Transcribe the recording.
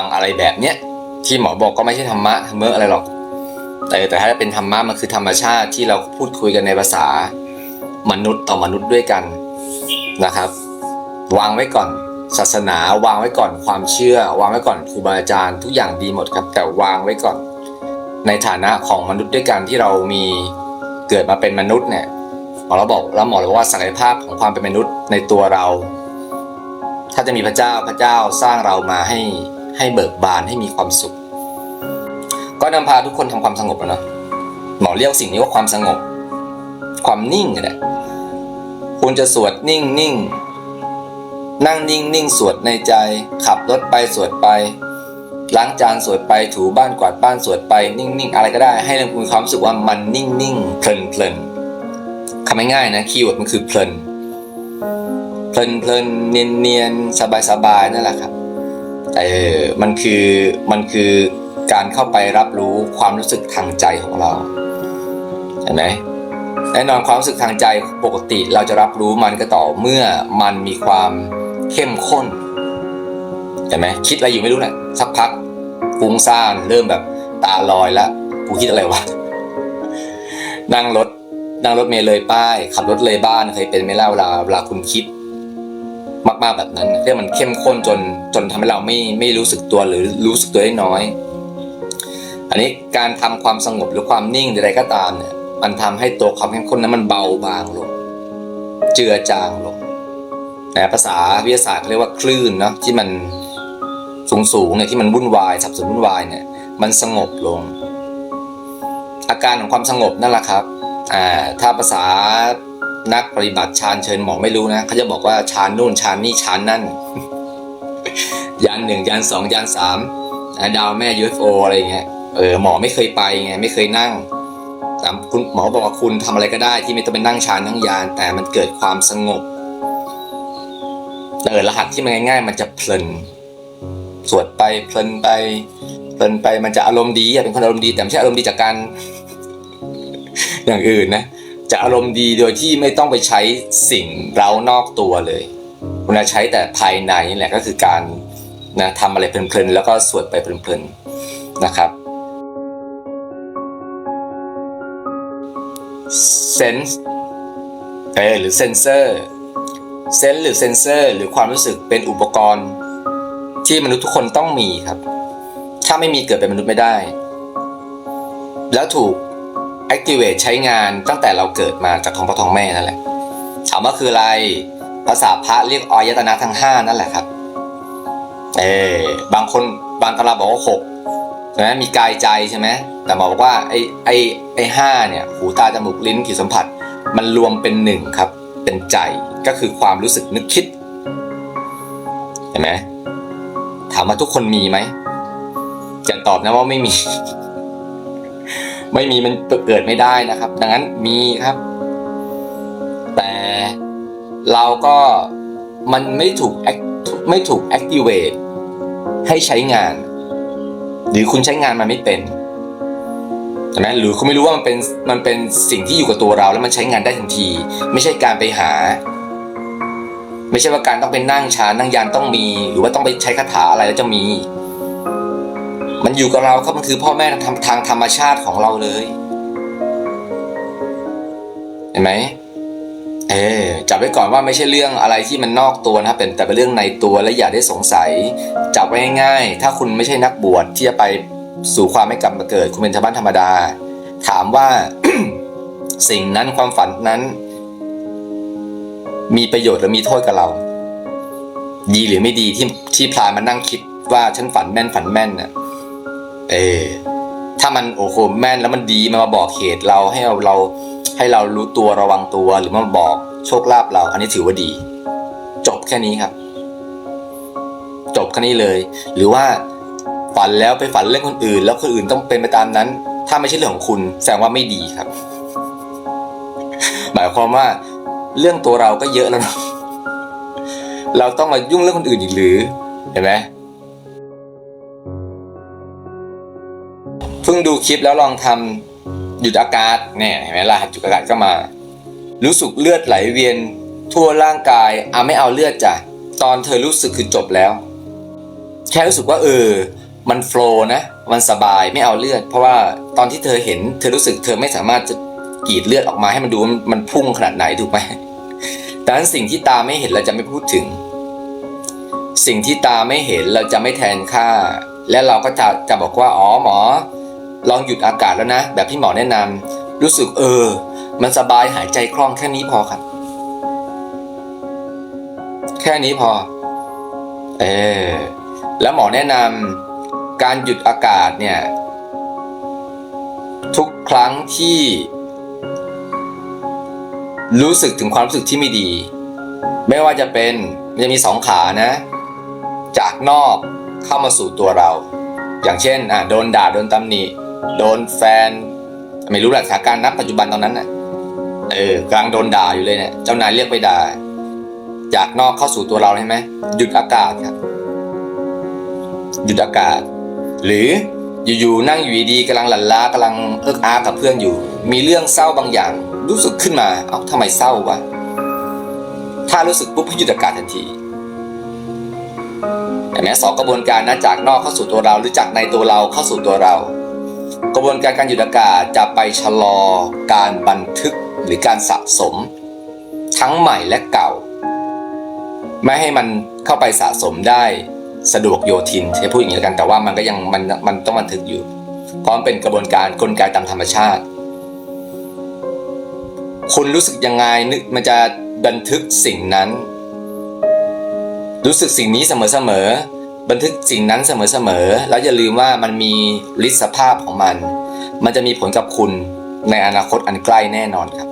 งอะไรแบบเนี้ยที่หมอบอกก็ไม่ใช่ธรรมะธรรมะอะไรหรอก แต่แต่ถ้าเป็นธรรมะมันคือธรรมชาติที่เราพูดคุยกันในภาษามนุษย์ต่อมนุษย์ด้วยกันนะครับ วางไว้ก่อนศาสนาวางไว้ก่อนความเชื่อ วางไว้ก่อนครูบาอาจารย์ทุกอย่างดีหมดครับ แต่วางไว้ก่อน ในฐานะของมนุษย์ด้วยกันที่เรามีเกิดมาเป็นมนุษย์เนี่ยหมอเราบอกแล้วหมอเราบอกว่าศักยภาพของความเป็นมนุษย์ในตัวเรา ถ้าจะมีพระเจ้าพระเจ้าสร้างเรามาให้ ให้เบิกบานให้มีความสุข ก็นำพาทุกคนทำความสงบแล้วเนาะหมอเรียกสิ่งนี้ว่าความสงบ ความนิ่งนี่แหละคุณจะสวดนิ่งนิ่งนั่งนิ่งนิ่งสวดในใจ ขับรถไปสวดไปล้างจานสวดไปถูบ้านกวาดบ้านสวดไปนิ่งนิ่งอะไรก็ได้ ให้เรามีความรู้สึกว่ามันนิ่งนิ่งเพลินเพลินคำง่ายๆนะคีย์เวิร์ดมันคือเพลินเพลินเพลินเนียนเนียนสบายสบายนั่นแหละครับ เออมันคือมันคือการเข้าไปรับรู้ความรู้สึกทางใจของเราเห็นไหมแน่นอนความรู้สึกทางใจปกติเราจะรับรู้มันก็ต่อเมื่อมันมีความเข้มข้นเห็นไหมคิดอะไรอยู่ไม่รู้แหละสักพักฟุ้งซ่านเริ่มแบบตาลอยละกูคิดอะไรวะนั่งรถนั่งรถเมล์เลยป้าย ขับรถเลยบ้านเคยเป็นไหม่เล่าเวลาเวลาคุณคิด มากๆแบบนั้นเรื่องมันเข้มข้นจนจนทำให้เราไม่ไม่รู้สึกตัวหรือรู้สึกตัวได้น้อย อันนี้การทำความสงบหรือความนิ่งใดๆก็ตามเนี่ยมันทำให้ตัวความเข้มข้นนั้นมันเบาบางลง เจือจางลงแต่ภาษาวิทยาศาสตร์เขาเรียกว่าคลื่นเนาะที่มันสูงสูงเนี่ยที่มันวุ่นวายสับสนวุ่นวายเนี่ยมันสงบลง อาการของความสงบนั่นแหละครับอ่าถ้าภาษา นักปฏิบัติฌานเชิญหมอไม่รู้นะเขาจะบอกว่าฌานนู่นฌานนี่ฌานนั่นยานหนึ่งยานสองยานสามดาวแม่ UFO อะไรอย่างเงี้ยเออหมอไม่เคยไปไงไม่เคยนั่งแต่คุณหมอบอกว่าคุณทำอะไรก็ได้ที่ไม่ต้องไปนั่งฌานนั่งยาน แต่มันเกิดความสงบเออรหัสที่มันง่าย ๆ มันจะเพลินสวดไปเพลินไปเพลินไปมันจะอารมณ์ดีเป็นคนอารมณ์ดีแต่ไม่ใช่อารมณ์ดีจากการอย่างอื่นนะ จะอารมณ์ดีโดยที่ไม่ต้องไปใช้สิ่งเร้านอกตัวเลยคุณจะใช้แต่ภายในนี่แหละก็คือการนะทำอะไรเพลินๆแล้วก็สวดไปเพลินๆนะครับ sense เออหรือ sensor เซนส์หรือเซนเซอร์หรือความรู้สึกเป็นอุปกรณ์ ที่มนุษย์ทุกคนต้องมีครับ ถ้าไม่มีเกิดเป็นมนุษย์ไม่ได้ แล้วถูก activate ใช้งานตั้งแต่เราเกิดมาจากท้องพ่อท้องแม่นั่นแหละถามว่าคืออะไรภาษาพระเรียกอายตนะทั้งห้านั่นแหละครับเออบางคนบางตำราบอกว่าหกใช่ไหมมีกายใจใช่ไหมแต่บอกว่าไอ้ไอ้ไอ้ห้าเนี่ยหูตาจมูกลิ้นผิวสัมผัส มันรวมเป็นหนึ่งครับ เป็นใจก็คือความรู้สึกนึกคิดเห็นไหมถามว่าทุกคนมีไหมจะตอบนะว่าไม่มี ไม่มีมันเกิดไม่ได้นะครับ ดังนั้นมีครับ แต่เราก็มันไม่ถูกไม่ถูก activate ให้ใช้งาน หรือคุณใช้งานมันไม่เป็นใช่ไหมหรือคุณไม่รู้ว่ามันเป็นมันเป็นสิ่งที่อยู่กับตัวเราแล้วมันใช้งานได้ทันที ไม่ใช่การไปหา ไม่ใช่ว่าการต้องไปนั่งชานั่งยานต้องมี หรือว่าต้องไปใช้คาถาอะไรแล้วจะมี มันอยู่กับเราครับมันคือพ่อแม่ทางทางธรรมชาติของเราเลย เห็นไหมเออจับไว้ก่อนว่าไม่ใช่เรื่องอะไรที่มันนอกตัวนะครับเป็นแต่เป็นเรื่องในตัวและอย่าได้สงสัย จับไว้ง่ายๆถ้าคุณไม่ใช่นักบวชที่จะไปสู่ความไม่กลับมาเกิด คุณเป็นชาวบ้านธรรมดา ถามว่าสิ่งนั้นความฝันนั้น มีประโยชน์หรือมีโทษกับเรา ดีหรือไม่ดีที่ที่พลานมานั่งคิดว่าฉันฝันแม่นฝันแม่นน่ะ เออถ้ามันโอ้โหแม่นแล้วมันดีมันมาบอกเหตุเราให้เราเราให้เรารู้ตัวระวังตัวหรือมาบอกโชคลาภเรา อันนี้ถือว่าดี จบแค่นี้ครับ จบแค่นี้เลย หรือว่าฝันแล้วไปฝันเรื่องคนอื่น แล้วคนอื่นต้องเป็นไปตามนั้น ถ้าไม่ใช่เรื่องของคุณแสดงว่าไม่ดีครับ หมายความว่าเรื่องตัวเราก็เยอะแล้วเราต้องมายุ่งเรื่องคนอื่นอีกหรือเห็นไหม เพิ่งดูคลิปแล้วลองทำหยุดอากาศเนี่ยเห็นไหมล่ะหยุดอากาศก็มา รู้สึกเลือดไหลเวียนทั่วร่างกายอะไม่เอาเลือดจ้ะตอนเธอรู้สึกคือจบแล้ว แค่รู้สึกว่าเออ มันโฟล์นะ มันสบายไม่เอาเลือด เพราะว่าตอนที่เธอเห็น เธอรู้สึกเธอไม่สามารถจะกรีดเลือดออกมาให้มันดูมันมันพุ่งขนาดไหนถูกไหมดังนั้นสิ่งที่ตาไม่เห็นเราจะไม่พูดถึง สิ่งที่ตาไม่เห็นเราจะไม่แทนค่า และเราก็จะจะบอกว่าอ๋อหมอ ลองหยุดอากาศแล้วนะ แบบที่หมอแนะนำรู้สึกเออ มันสบายหายใจคล่องแค่นี้พอครับ แค่นี้พอ เออแล้วหมอแนะนำการหยุดอากาศเนี่ย ทุกครั้งที่ รู้สึกถึงความรู้สึกที่ไม่ดี ไม่ว่าจะเป็นมันจะมีสองขานะ จากนอกเข้ามาสู่ตัวเรา อย่างเช่นอะโดนด่าโดนตำหนิ โดนแฟน ไม่รู้หละสถานการณ์ณปัจจุบันตอนนั้นน่ะ เออกำลังโดนด่าอยู่เลยเนี่ย เจ้านายเรียกไปด่า จากนอกเข้าสู่ตัวเราใช่ไหมหยุดอากาศครับหยุดอากาศ หรืออยู่ๆนั่งอยู่ดีๆกำลังหลั่นล้ากำลังเอิกอากับเพื่อนอยู่ มีเรื่องเศร้าบางอย่าง รู้สึกขึ้นมา เอ้าทำไมเศร้าวะถ้ารู้สึกปุ๊บให้หยุดอากาศทันทีเห็นไหมสองกระบวนการนะจากนอกเข้าสู่ตัวเราหรือจากในตัวเราเข้าสู่ตัวเรา กระบวนการการหยุดอากาศจะไปชะลอการบันทึกหรือการสะสม ทั้งใหม่และเก่า ไม่ให้มันเข้าไปสะสมได้สะดวกโยทินใช้พูดอย่างนี้กันแต่ว่ามันก็ยังมันมันต้องบันทึกอยู่เพราะมันเป็นกระบวนการกลไกตามธรรมชาติ คุณรู้สึกยังไงนึกมันจะบันทึกสิ่งนั้น รู้สึกสิ่งนี้เสมอๆ บันทึกสิ่งนั้นเสมอๆ แล้วอย่าลืมว่ามันมีฤทธิสภาพของมัน มันจะมีผลกับคุณในอนาคตอันใกล้แน่นอนครับ